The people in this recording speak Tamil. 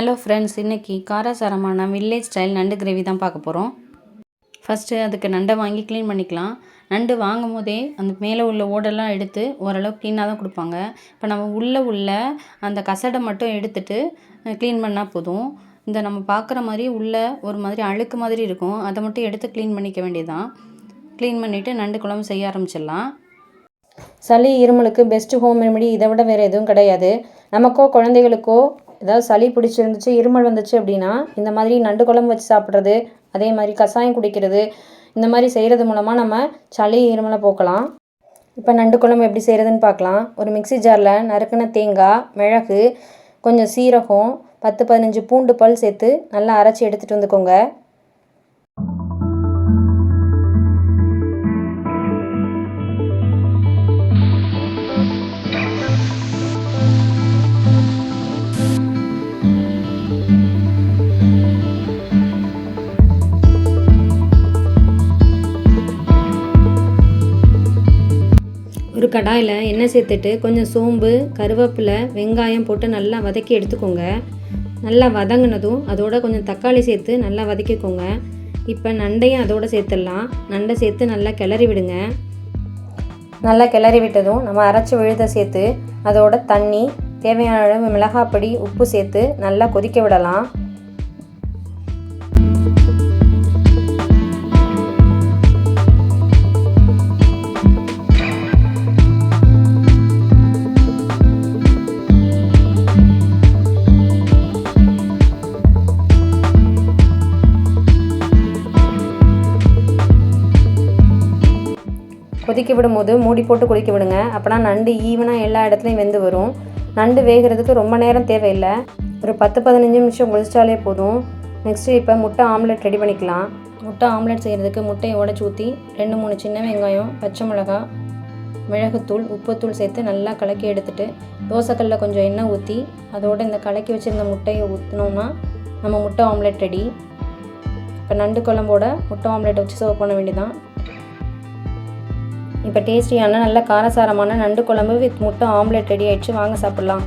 ஹலோ ஃப்ரெண்ட்ஸ் இன்றைக்கி காரசாரமான வில்லேஜ் ஸ்டைல் நண்டு கிரேவி தான் பார்க்க போகிறோம் ஃபஸ்ட்டு அதுக்கு நண்டை வாங்கி க்ளீன் பண்ணிக்கலாம். நண்டு வாங்கும் போதே அந்த மேலே உள்ள ஓடெல்லாம் எடுத்து ஓரளவு க்ளீனாக தான் கொடுப்பாங்க. இப்போ நம்ம உள்ளே உள்ள அந்த கசடை மட்டும் எடுத்துட்டு க்ளீன் பண்ணால் போதும். இந்த நம்ம பார்க்குற மாதிரி உள்ளே ஒரு மாதிரி அழுக்கு மாதிரி இருக்கும். அதை மட்டும் எடுத்து க்ளீன் பண்ணிக்க வேண்டியதான் க்ளீன் பண்ணிவிட்டு நண்டு குழம்பு செய்ய ஆரம்பிச்சிடலாம். சளி இருமலுக்கு பெஸ்ட்டு ஹோம் ரெமெடி இதை விட வேறு எதுவும் கிடையாது. நமக்கோ குழந்தைகளுக்கோ ஏதாவது சளி பிடிச்சிருந்துச்சு இருமல் வந்துச்சு அப்படின்னா இந்த மாதிரி நண்டு குழம்பு வச்சு சாப்பிட்றது அதே மாதிரி கஷாயம் குடிக்கிறது இந்த மாதிரி செய்கிறது மூலமாக நம்ம சளி இருமலை போக்கலாம். இப்போ நண்டு குழம்பு எப்படி செய்கிறதுன்னு பார்க்கலாம். ஒரு மிக்ஸி ஜாரில் நறுக்கின தேங்காய் மிளகு கொஞ்சம் சீரகம் பத்து பதினஞ்சு பூண்டு பல் சேர்த்து நல்லா அரைச்சி எடுத்துகிட்டு வந்துக்கோங்க. ஒரு கடாயில் எண்ணெய் சேர்த்துட்டு கொஞ்சம் சோம்பு கருவேப்பிலை வெங்காயம் போட்டு நல்லா வதக்கி எடுத்துக்கோங்க. நல்லா வதங்கினதும் அதோட கொஞ்சம் தக்காளி சேர்த்து நல்லா வதக்கிக்கோங்க. இப்போ நண்டையும் அதோட சேர்த்துடலாம். நண்டை சேர்த்து நல்லா கிளறி விடுங்க. நல்லா கிளறி விட்டதும் நம்ம அரைச்சி விழுத சேர்த்து அதோட தண்ணி தேவையான அளவு மிளகாப்பொடி உப்பு சேர்த்து நல்லா கொதிக்க விடலாம். கொதிக்க விடும்போது மூடி போட்டு கொதிக்க விடுங்க அப்போனா நண்டு ஈவனாக எல்லா இடத்துலையும் வெந்து வரும். நண்டு வேகிறதுக்கு ரொம்ப நேரம் தேவையில்லை. ஒரு பத்து பதினஞ்சு நிமிஷம் கொதிச்சாலே போதும். நெக்ஸ்ட்டு இப்போ முட்டை ஆம்லெட் ரெடி பண்ணிக்கலாம். முட்டை ஆம்லெட் செய்கிறதுக்கு முட்டையை உடச்சி ஊற்றி ரெண்டு மூணு சின்ன வெங்காயம் பச்சை மிளகா மிளகுத்தூள் உப்புத்தூள் சேர்த்து நல்லா கலக்கி எடுத்துகிட்டு தோசைக்கல்லில் கொஞ்சம் எண்ணெய் ஊற்றி அதோடு இந்த கலக்கி வச்சுருந்த முட்டையை ஊற்றினோம்னா நம்ம முட்டை ஆம்லெட் ரெடி இப்போ நண்டு குழம்போட முட்டை ஆம்லெட் வச்சு சர்வ் பண்ண வேண்டியதான் இப்போ டேஸ்டியான நல்ல காரசாரமான நண்டு குழம்பு வித் முட்டை ஆம்லெட் ரெடி ஆயிடுச்சு. வாங்க சாப்பிட்லாம்.